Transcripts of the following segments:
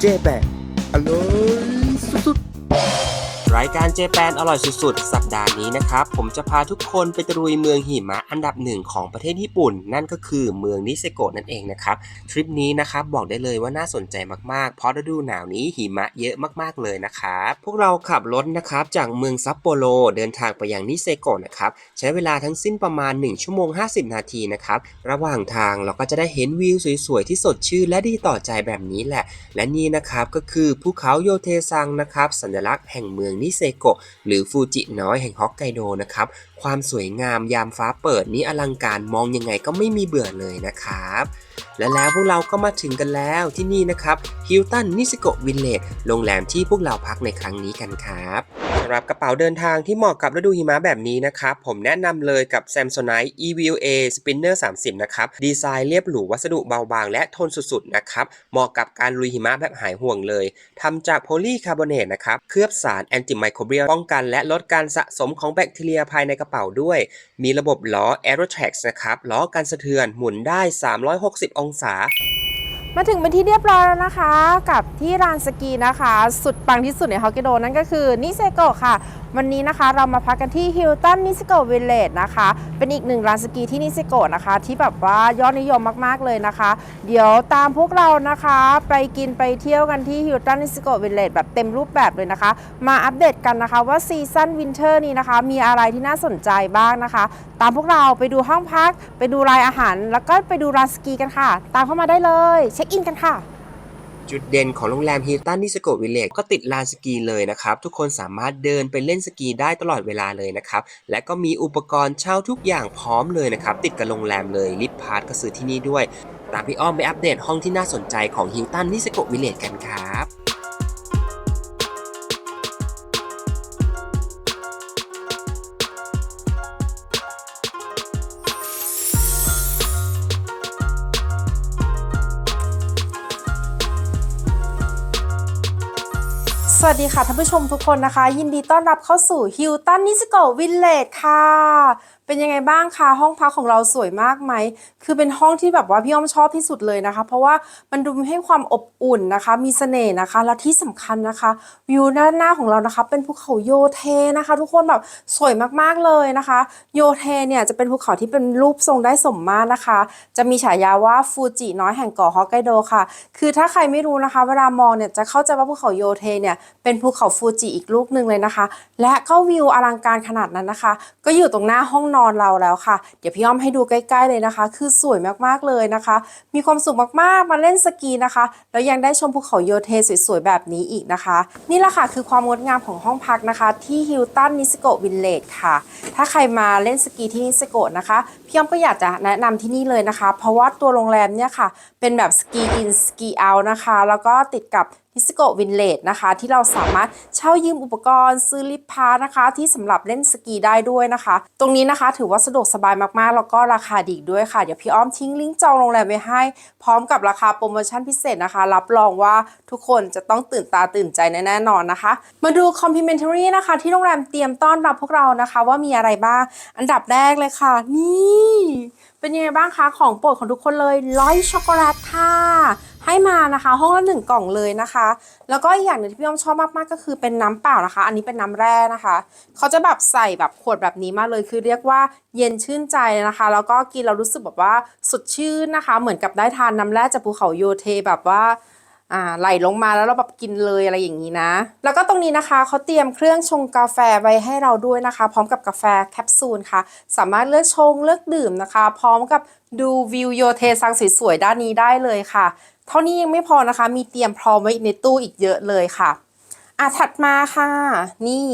เจแปะอร่อยสุดๆ รายการเจแปนอร่อยสุดๆ สัปดาห์นี้นะครับ ผมจะพาทุกคนไปตะลุยเมืองหิมะอันดับหนึ่งของประเทศญี่ปุ่น นั่นก็คือเมืองนิเซโกะนั่นเองนะครับ ทริปนี้นะครับบอกได้เลยว่าน่าสนใจมากๆ เพราะฤดูหนาวนี้หิมะเยอะมากๆเลยนะครับพวกเราขับรถนะครับจากเมืองซัปโปโรเดินทางไปยังนิเซโกะนะครับใช้เวลาทั้งสิ้นประมาณ 1 ชั่วโมง 50 นาทีนะครับระหว่างทางเราก็จะได้เห็นวิวสวยๆที่สดชื่นและดีต่อใจแบบนี้แหละ และนี่นะครับก็คือภูเขาโยเทซังนะครับสัญลักษณ์แห่งเมืองนิเซโกะหรือฟูจิน้อยแห่งฮอกไกโดนะครับ ความสวยงามยามฟ้าเปิดนี้อลังการมองยังไงก็ไม่มีเบื่อเลยนะครับ และแล้วพวกเราก็มาถึงกันแล้วที่นี่นะครับฮิลตันนิซโกวิลเลจโรงแรมที่พวกเราพักในครั้งนี้กันครับำหรับกระเป๋าเดินทางที่เหมาะกับฤดูหิมะแบบนี้นะครับ ผมแนะนำเลยกับ Samsonite EVA Spinner 30 นะครับ ดีไซน์เรียบหรูวัสดุเบาบางและทนสุดๆ นะครับ เหมาะกับการลุยหิมะแบบหายห่วงเลยทำจากโพลีคาร์บอเนตนะครับ เคลือบสารแอนติไมโครเบียลป้องกันและลดการสะสมของแบคทีเรียภายในกระเป๋าด้วย มีระบบล้อ Aerotrax นะครับ ล้อกันสะเทือนหมุนได้ 360 องศา มาถึงเป็นที่เรียบร้อยแล้วนะคะ กับที่ลานสกีนะคะ สุดปังที่สุดในฮอกไกโดนั่นก็คือนิเซโกะค่ะ วันนี้นะคะเรามาพักกันที่ฮิลตันนิเซโกะวิลเลจนะคะ เป็นอีกหนึ่งลานสกีที่นิเซโกะนะคะ ที่แบบว่ายอดนิยมมากๆเลยนะคะ เดี๋ยวตามพวกเรานะคะ ไปกินไปเที่ยวกันที่ฮิลตันนิเซโกะวิลเลจแบบเต็มรูปแบบเลยนะคะ มาอัปเดตกันนะคะว่าซีซั่นวินเทอร์นี้นะคะ มีอะไรที่น่าสนใจบ้างนะคะ ตามพวกเราไปดูห้องพัก ไปดูรายอาหาร แล้วก็ไปดูลานสกีกันค่ะ ตามเข้ามาได้เลยช็คอินกันค่ะจุดเด่นของโรงแรมฮิลตันนิสโกวิลเลจก็ติดลานสกีเลยนะครับ ทุกคนสามารถเดินไปเล่นสกีได้ตลอดเวลาเลยนะครับ และก็มีอุปกรณ์เช่าทุกอย่างพร้อมเลยนะครับ ติดกับโรงแรมเลยลิฟพาร์ทก็ซื้อที่นี่ด้วย ตามพี่อ้อมไปอัปเดตห้องที่น่าสนใจของฮิลตันนิสโกวิลเลจกันครับ สวัสดีค่ะท่านผู้ชมทุกคนนะคะ ยินดีต้อนรับเข้าสู่ฮิลตันนิสโกวิลเลจค่ะ เป็นยังไงบ้างคะห้องพักของเราสวยมากไหมคือเป็นห้องที่แบบว่าพี่อ้อมชอบที่สุดเลยนะคะ เพราะว่ามันดูให้ความอบอุ่นนะคะ มีเสน่ห์นะคะ และที่สำคัญนะคะวิวด้านหน้าของเรานะคะ เป็นภูเขาโยเทนะคะ ทุกคนแบบสวยมากๆเลยนะคะ โยเทเนี่ยจะเป็นภูเขาที่เป็นรูปทรงได้สมมาตรนะคะ จะมีฉายาว่าฟูจิน้อยแห่งเกาะฮอกไกโดค่ะ คือถ้าใครไม่รู้นะคะ เวลามองเนี่ยจะเข้าใจว่าภูเขาโยเทเนี่ยเป็นภูเขาฟูจิอีกลูกหนึ่งเลยนะคะ และก็วิวอลังการขนาดนั้นนะคะ ก็อยู่ตรงหน้าห้องนอนเราแล้วค่ะ เดี๋ยวพี่อ้อมให้ดูใกล้ ๆเลยนะคะ คือสวยมากๆเลยนะคะ มีความสุขมากๆมาเล่นสกีนะคะ แล้วยังได้ชมภูเขาโยเทสวยๆแบบนี้อีกนะคะ นี่แหละค่ะคือความงดงามของห้องพักนะคะ ที่ฮิลตันนิสโกวิลเลจค่ะ ถ้าใครมาเล่นสกีที่นิสโกนะคะพี่อ้อมก็อยากจะแนะนำที่นี่เลยนะคะ เพราะว่าตัวโรงแรมเนี่ยค่ะ เป็นแบบสกีอินสกีเอานะคะ แล้วก็ติดกับิสโกวินเลจนะคะ ที่เราสามารถเช่ายืมอุปกรณ์ซื้อลิฟต์พานะคะ ที่สำหรับเล่นสกีได้ด้วยนะคะ ตรงนี้นะคะถือว่าสะดวกสบายมากๆ แล้วก็ราคาดีด้วยค่ะ เดี๋ยวพี่อ้อมทิ้งลิงก์จองโรงแรมไว้ให้ พร้อมกับราคาโปรโมชั่นพิเศษนะคะ รับรองว่าทุกคนจะต้องตื่นตาตื่นใจแน่นอนนะคะ มาดู complimentary นะคะ ที่โรงแรมเตรียมต้อนรับพวกเรานะคะว่ามีอะไรบ้าง อันดับแรกเลยค่ะ นี่ เป็นยังไงบ้างคะ ของโปรดของทุกคนเลยร้อยช็อกโกแลตค่ะ ให้มานะคะ ห้องละหนึ่งกล่องเลยนะคะ แล้วก็อีกอย่างหนึ่งที่พี่อ้อมชอบมากๆก็คือเป็นน้ำเปล่านะคะ อันนี้เป็นน้ำแร่นะคะเขาจะแบบใส่แบบขวดแบบนี้มาเลยคือเรียกว่าเย็นชื่นใจนะคะ แล้วก็กินเรารู้สึกแบบว่าสดชื่นนะคะ เหมือนกับได้ทานน้ำแร่จากภูเขาโยเทแบบว่าอ่าไหลลงมาแล้วเราแบบกินเลยอะไรอย่างนี้นะ แล้วก็ตรงนี้นะคะเขาเตรียมเครื่องชงกาแฟไว้ให้เราด้วยนะคะ พร้อมกับกาแฟแคปซูลค่ะ สามารถเลือกชงเลือกดื่มนะคะ พร้อมกับดูวิวโยเทซังสวยๆด้านนี้ได้เลยค่ะเท่านี้ยังไม่พอนะคะ มีเตรียมพร้อมไว้ในตู้อีกเยอะเลยค่ะอะถัดมาค่ะ นี่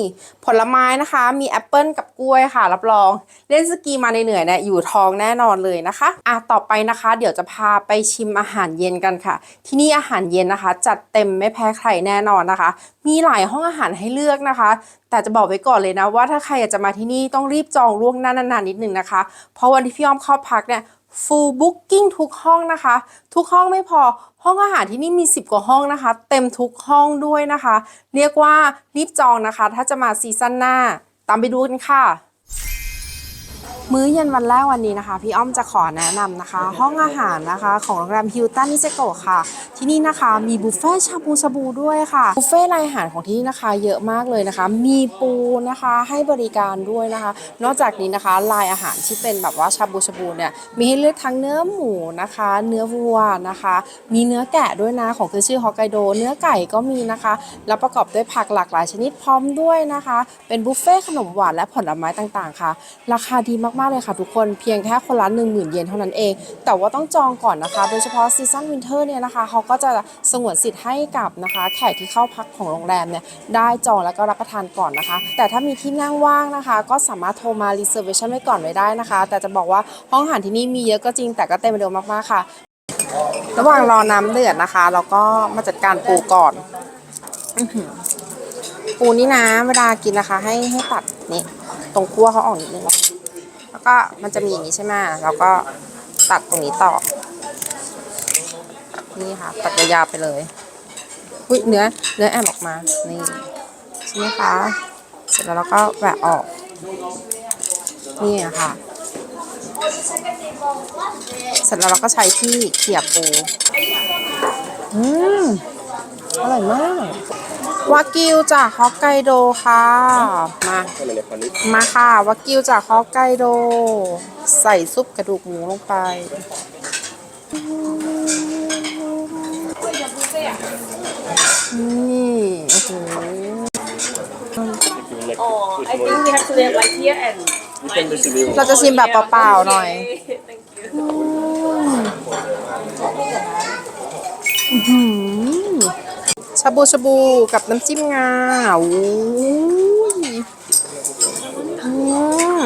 ผลไม้นะคะ มีแอปเปิลกับกล้วยค่ะ รับรอง เล่นสกีมาในเหนื่อยๆเนี่ยอยู่ท้องแน่นอนเลยนะคะอะต่อไปนะคะ เดี๋ยวจะพาไปชิมอาหารเย็นกันค่ะ ที่นี่อาหารเย็นนะคะ จัดเต็มไม่แพ้ใครแน่นอนนะคะ มีหลายห้องอาหารให้เลือกนะคะ แต่จะบอกไว้ก่อนเลยนะว่าถ้าใครอยากจะมาที่นี่ต้องรีบจองล่วงหน้านานๆนิดนึงนะคะ เพราะวันที่พี่อ้อมเข้าพักเนี่ย full booking ทุกห้องนะคะ ทุกห้องไม่พอห้องอาหารที่นี่มี 10 กว่าห้องนะคะ เต็มทุกห้องด้วยนะคะ เรียกว่ารีบจองนะคะ ถ้าจะมาซีซั่นหน้า ตามไปดูกันค่ะ มื้อเย็นวันแรกวันนี้นะคะ พี่อ้อมจะขอแนะนำนะคะ ห้องอาหารนะคะ ของโรงแรมฮิลตันนิเซโกะค่ะ ที่นี่นะคะมีบุฟเฟ่ชาบูชาบูด้วยค่ะบุฟเฟ่รายอาหารของที่นี่นะคะ เยอะมากเลยนะคะ มีปูนะคะให้บริการด้วยนะคะ นอกจากนี้นะคะลายอาหารที่เป็นแบบว่าชาบูชาบูเนี่ยมีให้เลือกทั้งเนื้อหมูนะคะ เนื้อวัวนะคะ มีเนื้อแกะด้วยนะของคือชื่อฮอกไกโดเนื้อไก่ก็มีนะคะ แล้วประกอบด้วยผักหลากหลายชนิดพร้อมด้วยนะคะ เป็นบุฟเฟ่ขนมหวานและผลไม้ต่างๆค่ะ ราคาดีมากๆเลยค่ะทุกคนเพียงแค่คนละ1 0,000 เยนเท่านั้นเอง แต่ว่าต้องจองก่อนนะคะ โดยเฉพาะซีซั่นวินเทอร์เนี่ยนะคะเขาก็จะสงวนสิทธิ์ให้กับนะคะ แขกที่เข้าพักของโรงแรมเนี่ยได้จองแล้วก็รับประทานก่อนนะคะ แต่ถ้ามีที่นั่งว่างนะคะ ก็สามารถโทรมา reservation ไว้ก่อนไว้ได้นะคะ แต่จะบอกว่าห้องอาหารที่นี่มีเยอะก็จริงแต่ก็เต็มไปด้วยมากๆค่ะ ระหว่างรอน้ำเดือดนะคะเราก็มาจัดการปูก่อนปูนี่นะเวลากินนะคะ ให้ให้ตัดนี่ตรงขั้วเขาออกนิดนึงนะแล้ว ก็มันจะมีอย่างนี้ใช่ไหมเราก็ตัดตรงนี้ต่อ นี่ค่ะ ตัดยาวๆไปเลยอุ้ยเนื้อเนื้อแอมออกมา นี่ใช่ไหมคะ เสร็จแล้วเราก็แหวะออก นี่อะค่ะ เสร็จแล้วเราก็ใช้ที่เขี่ยปู อืม อร่อยมาก วากิวจากฮอกไกโดค่ะ มามาค่ะวากิวจากฮอกไกโด ใส่ซุปกระดูกหมูลงไป นี่โอ้โห Oh, I think we have to live like here and เราจะชิมแบบเปล่าๆหน่อย Thank you. อื้อหือชาบูชาบูกับน้ำจิ้มงาโอ้ยอืม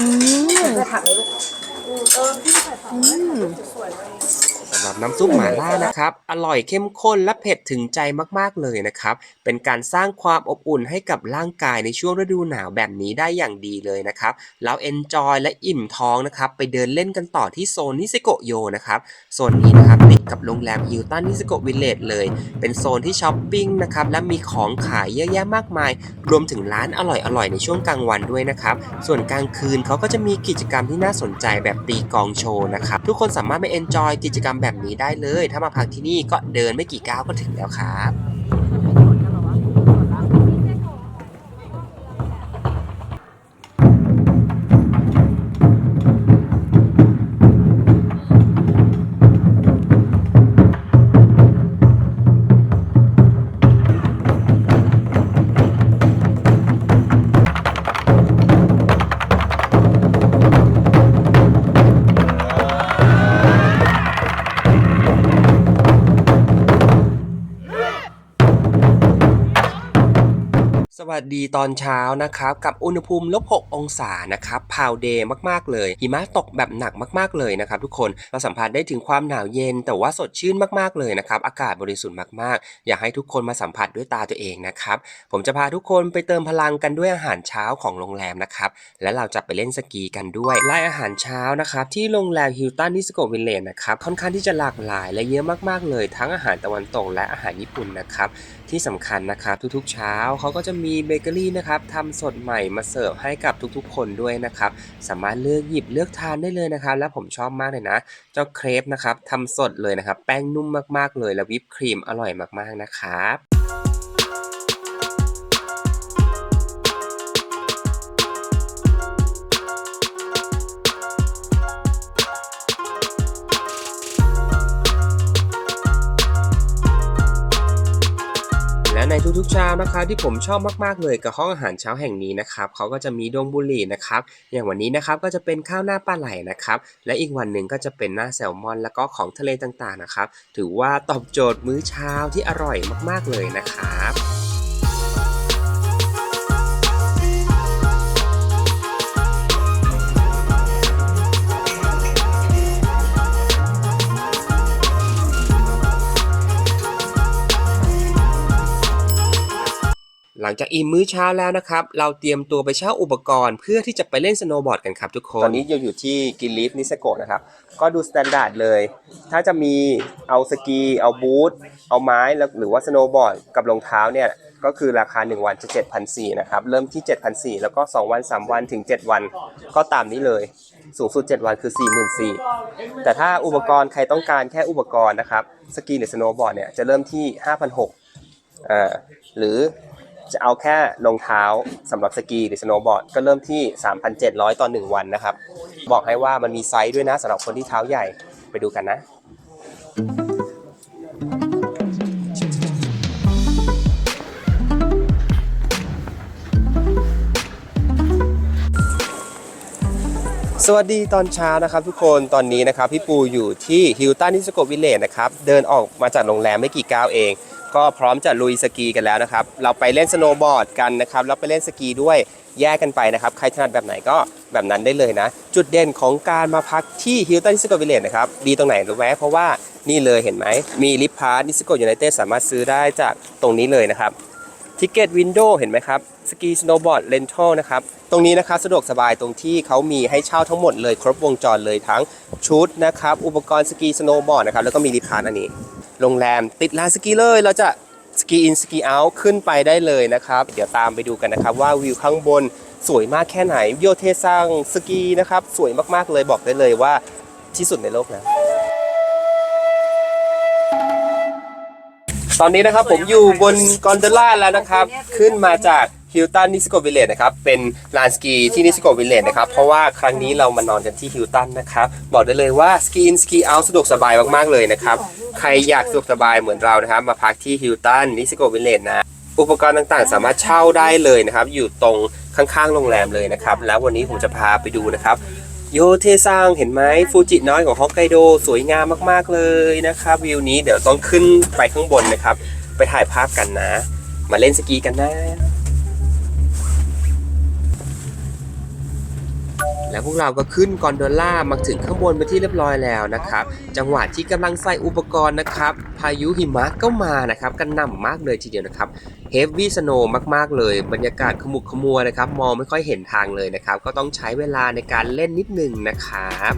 อืมอืมสำหรับ น้ำซุปหม่าล่านะครับ อร่อยเข้มข้นและเผ็ดถึงใจมากๆเลยนะครับ เป็นการสร้างความอบอุ่นให้กับร่างกายในช่วงฤดูหนาวแบบนี้ได้อย่างดีเลยนะครับ แล้วเอนจอยและอิ่มท้องนะครับ ไปเดินเล่นกันต่อที่โซนนิเซโกโยนะครับ โซนนี้นะครับติดกับโรงแรมฮิลตันนิเซโกวิลเลจเลย เป็นโซนที่ช้อปปิ้งนะครับ และมีของขายเยอะแยะมากมาย รวมถึงร้านอร่อยๆในช่วงกลางวันด้วยนะครับ ส่วนกลางคืนเขาก็จะมีกิจกรรมที่น่าสนใจแบบตีกองโชว์นะครับ ทุกคนสามารถไปเอนจอยกิจกรรมแบบนี้ได้เลย ถ้ามาพักที่นี่ก็เดินไม่กี่ก้าวก็ถึงแล้วครับ วัสดีตอนเช้านะครับ กับอุณหภูมิลบ 6 องศานะครับพาวเดย์มากๆเลย หิมะตกแบบหนักมากๆเลยนะครับทุกคนเราสัมผัสได้ถึงความหนาวเย็น แต่ว่าสดชื่นมากๆเลยนะครับ อากาศบริสุทธิ์มากๆ อยากให้ทุกคนมาสัมผัสด้วยตาตัวเองนะครับ ผมจะพาทุกคนไปเติมพลังกันด้วยอาหารเช้าของโรงแรมนะครับ และเราจะไปเล่นสกีกันด้วยไล่อาหารเช้านะครับที่โรงแรมฮิลตันนิสโกวิลเลจนะครับค่อนข้างที่จะหลากหลายและเยอะมากๆเลย ทั้งอาหารตะวันตกและอาหารญี่ปุ่นนะครับ ที่สำคัญนะครับทุกๆเช้าเขาก็จะมีเบเกอรี่นะครับทำสดใหม่มาเสิร์ฟให้กับทุกๆ คนด้วยนะครับ สามารถเลือกหยิบเลือกทานได้เลยนะครับ และผมชอบมากเลยนะ เจ้าเครปนะครับทำสดเลยนะครับ แป้งนุ่มมากๆเลย และวิปครีมอร่อยมากๆนะครับ ทุกๆเช้านะคะที่ผมชอบมากๆเลยกับห้องอาหารเช้าแห่งนี้นะครับเขาก็จะมีดงบุหรี่นะครับอย่างวันนี้นะครับก็จะเป็นข้าวหน้าปลาไหลนะครับและอีกวันหนึ่งก็จะเป็นหน้าแซลมอน แล้วก็ของทะเลต่างๆนะครับถือว่าตอบโจทย์มื้อเช้าที่อร่อยมากๆเลยนะครับ หลังจากอิ่มมื้อเช้าแล้วนะครับ เราเตรียมตัวไปเช่าอุปกรณ์เพื่อที่จะไปเล่นสโนว์บอร์ดกันครับทุกคน ตอนนี้ยังอยู่ที่กินลิฟนิสโกะนะครับ ก็ดูสแตนดาร์ดเลย ถ้าจะมีเอาสกี เอาบูท เอาไม้แล้วหรือว่าสโนว์บอร์ดกับรองเท้าเนี่ย ก็คือราคา 1 วันจะ 7,400นะครับ เริ่มที่ 7,400 แล้วก็ 2 วัน 3 วันถึง 7 วัน ก็ตามนี้เลย สูงสุด 7 วันคือ 44,000แต่ถ้าอุปกรณ์ใครต้องการแค่อุปกรณ์นะครับ สกีหรือสโนว์บอร์ดเนี่ยจะเริ่มที่ 5,600อ่าหรือ จะเอาแค่รองเท้าสำหรับสกีหรือสโนว์บอร์ดก็เริ่มที่ 3,700 ต่อ 1 วันนะครับ บอกให้ว่ามันมีไซส์ด้วยนะสำหรับคนที่เท้าใหญ่ไปดูกันนะ สวัสดีตอนเช้านะครับทุกคนตอนนี้นะครับพี่ปูอยู่ที่ฮิลตันนิสโกวิลเลจนะครับ เดินออกมาจากโรงแรมไม่กี่ก้าวเอง ก็พร้อมจะลุยสกีกันแล้วนะครับ เราไปเล่นสโนว์บอร์ดกันนะครับแล้วไปเล่นสกีด้วยแยกกันไปนะครับ ใครถนัดแบบไหนก็แบบนั้นได้เลยนะ จุดเด่นของการมาพักที่ฮิลตันนิสโกวิลเลจนะครับ ดีตรงไหนรู้ไหมเพราะว่านี่เลยเห็นไหม มีลิฟท์พาร์นิสโกยูไนเต็ดสามารถซื้อได้จากตรงนี้เลยนะครับทิเก็ตวินโดว์เห็นไหมครับ สกีสโนว์บอร์ดเลนทัลนะครับ ตรงนี้นะครับสะดวกสบายตรงที่เขามีให้เช่าทั้งหมดเลยครบวงจรเลยทั้งชุดนะครับ อุปกรณ์สกีสโนว์บอร์ดนะครับ แล้วก็มีรีพาร์ทอันนี้ โรงแรมติดลานสกีเลย เราจะสกีอินสกีเอาท์ขึ้นไปได้เลยนะครับ เดี๋ยวตามไปดูกันนะครับว่าวิวข้างบนสวยมากแค่ไหนโยเทซังสกีนะครับ สวยมากๆเลยบอกได้เลยว่าที่สุดในโลกนะตอนนี้นะครับผมอยู่บนกอนโดล่าแล้วนะครับ ขึ้นมาจาก ฮิลตันนิสโกวิลเลจนะครับเป็นลานสกีที่นิสโกวิลเลจนะครับเพราะว่าครั้งนี้เรามานอนกันที่ฮิลตันนะครับบอกได้เลยว่าสกีอินสกีเอาสะดวกสบายมากๆเลยนะครับใครอยากสะดวกสบายเหมือนเรานะครับมาพักที่ฮิลตันนิสโกวิลเลจนะอุปกรณ์ต่างๆ สามารถเช่าได้เลยนะครับอยู่ตรงข้างๆโรงแรมเลยนะครับแล้ววันนี้ผมจะพาไปดูนะครับโยเทซังเห็นไหมฟูจิน้อยของฮอกไกโดสวยงามมากๆเลยนะครับวิวนี้เดี๋ยวต้องขึ้นไปข้างบนนะครับ ไปถ่ายภาพกันนะ มาเล่นสกีกันนะ แล้วพวกเราก็ขึ้นกอนโดล่ามาถึงข้างบนไปที่เรียบร้อยแล้วนะครับ จังหวะที่กำลังใส่อุปกรณ์นะครับ พายุหิมะก็มานะครับกันหน่ำมากเลยทีเดียวนะครับเฮฟวี่สโนว์มาก ๆ เลย บรรยากาศขมุกขมัวนะครับ มองไม่ค่อยเห็นทางเลยนะครับ ก็ต้องใช้เวลาในการเล่นนิดนึงนะครับ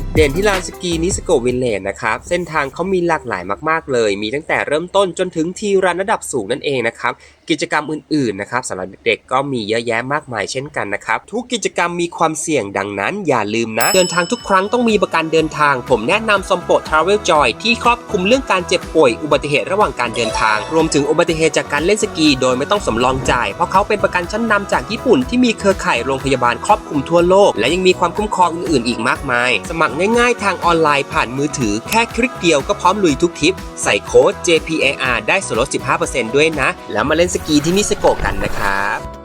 จุดเด่นที่ลานสกีนิสโกวิลเลจนะครับ เส้นทางเขามีหลากหลายมาก ๆ เลย มีตั้งแต่เริ่มต้นจนถึงทีรันระดับสูงนั่นเองนะครับ กิจกรรมอื่น ๆ นะครับสำหรับเด็กๆก็มีเยอะแยะมากมายเช่นกันนะครับ ทุกกิจกรรมมีความเสี่ยงดังนั้น อย่าลืมนะ เดินทางทุกครั้งต้องมีประกันเดินทาง ผมแนะนำซอมโปทราเวลจอยที่ครอบคลุมเรื่องการเจ็บป่วยอุบัติเหตุระหว่างการเดินทาง รวมถึงอุบัติเหตุจากการเล่นสกี โดยไม่ต้องสำรองจ่าย เพราะเขาเป็นประกันชั้นนำจากญี่ปุ่นที่มีเครือข่ายโรงพยาบาลครอบคลุมทั่วโลก และยังมีความคุ้มครองอื่นๆ อีกมากมายสมัครง่ายๆ ทางออนไลน์ผ่านมือถือแค่คลิกเดียวก็พร้อมลุยทุกทริป ใส่โค้ด JPAR ได้ส่วนลด 15%ด้วยนะ แล้วมาเล่นสกีที่นิสโกกันนะครับ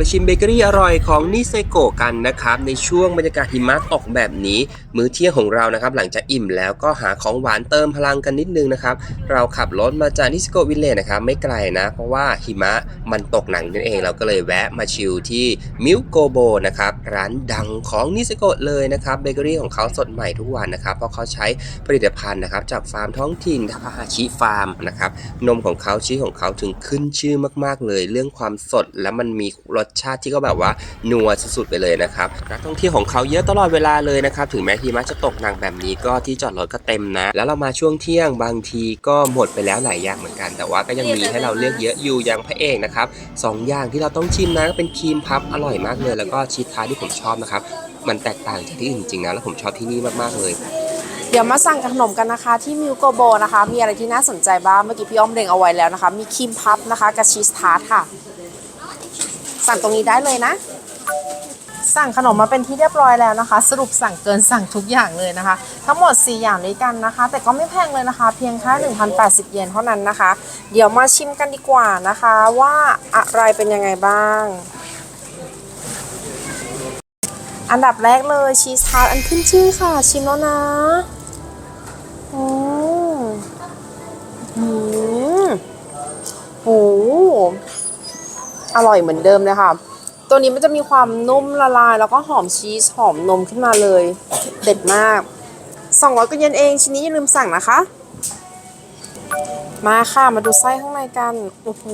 ไปชิมเบเกอรี่อร่อยของนิเซโกกันนะครับ ในช่วงบรรยากาศหิมะตกแบบนี้ มื้อเที่ยงของเรานะครับ หลังจากอิ่มแล้วก็หาของหวานเติมพลังกันนิดนึงนะครับ เราขับรถมาจากนิเซโกวิลเลจนะครับ ไม่ไกลนะ เพราะว่าหิมะมันตกหนักนั่นเอง เราก็เลยแวะมาชิลที่มิลโกโบนะครับ ร้านดังของนิเซโกเลยนะครับเบเกอรี่ของเขาสดใหม่ทุกวันนะครับ เพราะเขาใช้ผลิตภัณฑ์นะครับจากฟาร์มท้องถิ่นทาฮาชิฟาร์มนะครับนมของเขาชีสของเขาถึงขึ้นชื่อมาก ๆ เลย เรื่องความสดและมันมีรสชาติที่ก็แบบว่านัวสุดๆไปเลยนะครับนักท่องเที่ยวของเขาเยอะตลอดเวลาเลยนะครับถึงแม้หิมะจะตกหนักแบบนี้ก็ที่จอดรถก็เต็มนะ แล้วเรามาช่วงเที่ยงบางทีก็หมดไปแล้วหลายอย่างเหมือนกัน แต่ว่าก็ยังมีให้เราเลือกเยอะอยู่อย่างพระเอกนะครับสองอย่างที่เราต้องชิมนะก็เป็นครีมพับอร่อยมากเลย แล้วก็ชีสทาร์ทที่ผมชอบนะครับมันแตกต่างจากที่อื่นจริงๆนะแล้วผมชอบที่นี่มากๆเลยเดี๋ยวมาสั่งขนมกันนะคะที่มิวโกโบนะคะ มีอะไรที่น่าสนใจบ้างเมื่อกี้พี่อ้อมเด้งเอาไว้แล้วนะคะ มีครีมพับนะคะกับชีสทาร์ตค่ะ สั่งตรงนี้ได้เลยนะ สั่งขนมมาเป็นที่เรียบร้อยแล้วนะคะ สรุปสั่งเกินสั่งทุกอย่างเลยนะคะ ทั้งหมด 4 อย่างด้วยกันนะคะ แต่ก็ไม่แพงเลยนะคะ เพียงแค่1,080 เยนเท่านั้นนะคะ เดี๋ยวมาชิมกันดีกว่านะคะ ว่าอะไรเป็นยังไงบ้างอันดับแรกเลยชีสทาร์ตอันขึ้นชื่อค่ะ ชิมแล้วนะ อืมโห อร่อยเหมือนเดิมเลยค่ะ ตัวนี้มันจะมีความนุ่มละลาย แล้วก็หอมชีสหอมนมขึ้นมาเลย เด็ดมาก 200กว่าเยนเอง ชิ้นนี้อย่าลืมสั่งนะคะ มาค่ะมาดูไส้ข้างในกันโอ้โห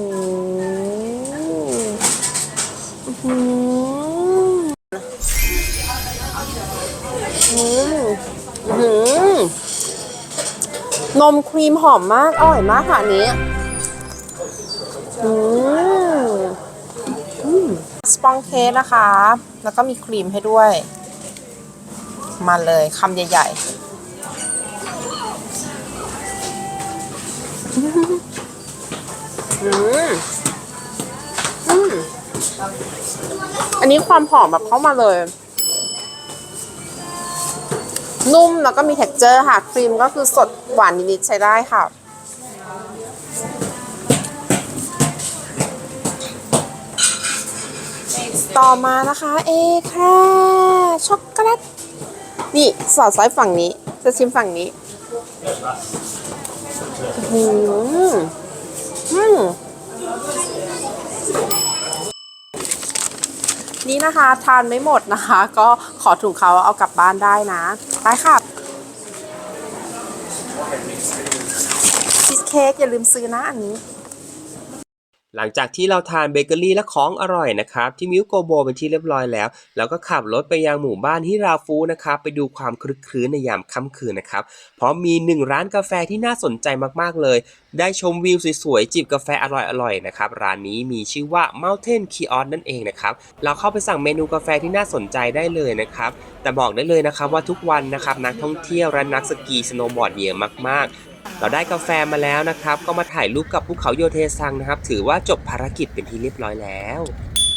อื้อหืออืมอื้อหือนมครีมหอมมาก อร่อยมากค่ะนี้ อืมอืมส ปองเค้กนะคะ แล้วก็มีครีมให้ด้วย มาเลยคำใหญ่ ๆ อืมอืมอันนี้ความหอมแบบเข้ามาเลย นุ่มแล้วก็มี t e x t อร์ค่ะ ครีมก็คือสดหวานนิดๆใช้ได้ค่ะ ต่อมานะคะเอแคร์ช็อกโกแลตนี่สอดไส้ฝั่งนี้ จะชิมฝั่งนี้อืมอืมนี่นะคะทานไม่หมดนะคะ ก็ขอถุงเขาเอากลับบ้านได้นะ ไปค่ะชีสเค้กอย่าลืมซื้อนะอันนี้ หลังจากที่เราทานเบเกอรี่และของอร่อยนะครับที่มิวโกโบเป็นที่เรียบร้อยแล้วแล้วก็ขับรถไปยังหมู่บ้านฮิราฟูนะครับไปดูความคลึกคลื้นในยามค่ำคืนนะครับเพราะมีหนึ่งร้านกาแฟที่น่าสนใจมากๆเลย ได้ชมวิวสวยๆจิบกาแฟอร่อยๆนะครับร้านนี้มีชื่อว่า Mountain Kiosk นั่นเองนะครับเราเข้าไปสั่งเมนูกาแฟที่น่าสนใจได้เลยนะครับแต่บอกได้เลยนะครับว่าทุกวันนะครับนักท่องเที่ยวและนักสกีสโนว์บอร์ดเยอะมากๆ เราได้กาแฟมาแล้วนะครับ ก็มาถ่ายรูปกับภูเขาโยเทซังนะครับ ถือว่าจบภารกิจเป็นที่เรียบร้อยแล้ว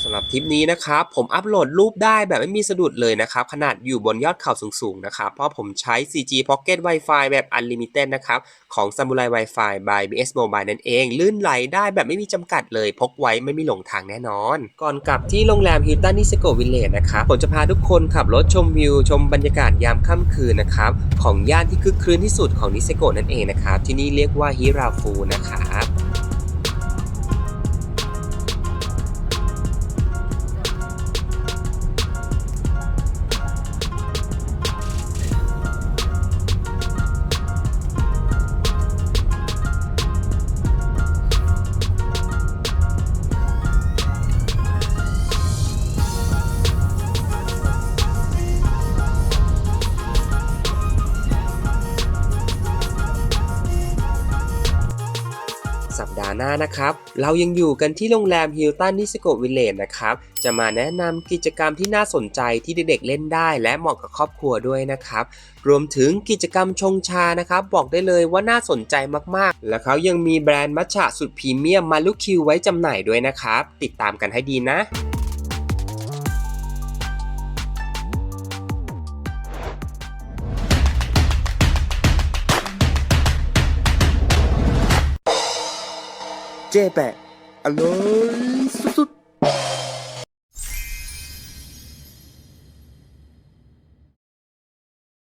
สำหรับทริปนี้นะครับ ผมอัปโหลดรูปได้แบบไม่มีสะดุดเลยนะครับ ขนาดอยู่บนยอดเขาสูงๆนะครับ เพราะผมใช้ 4G Pocket Wi-Fi แบบ Unlimited นะครับ ของ Samurai Wi-Fi by BS Mobile นั่นเอง ลื่นไหลได้แบบไม่มีจำกัดเลย พกไว้ไม่มีหลงทางแน่นอน ก่อนกลับที่โรงแรมฮิลตันนิเซโกวิลเลจนะครับ ผมจะพาทุกคนขับรถชมวิว ชมบรรยากาศยามค่ำคืนนะครับ ของย่านที่คึกคืนที่สุดของนิเซโกนั่นเองนะครับ ที่นี่เรียกว่าฮิราฟูนะครับ น้านะครับ เรายังอยู่กันที่โรงแรมฮิลตันนิสโกวิลเลจนะครับ จะมาแนะนำกิจกรรมที่น่าสนใจที่เด็กๆเล่นได้ และเหมาะกับครอบครัวด้วยนะครับ รวมถึงกิจกรรมชงชานะครับ บอกได้เลยว่าน่าสนใจมากๆ และเขายังมีแบรนด์มัชชะสุดพรีเมียมมาลุคิวไว้จำหน่ายด้วยนะครับ ติดตามกันให้ดีนะ เจ๊แปะอร่อยสุด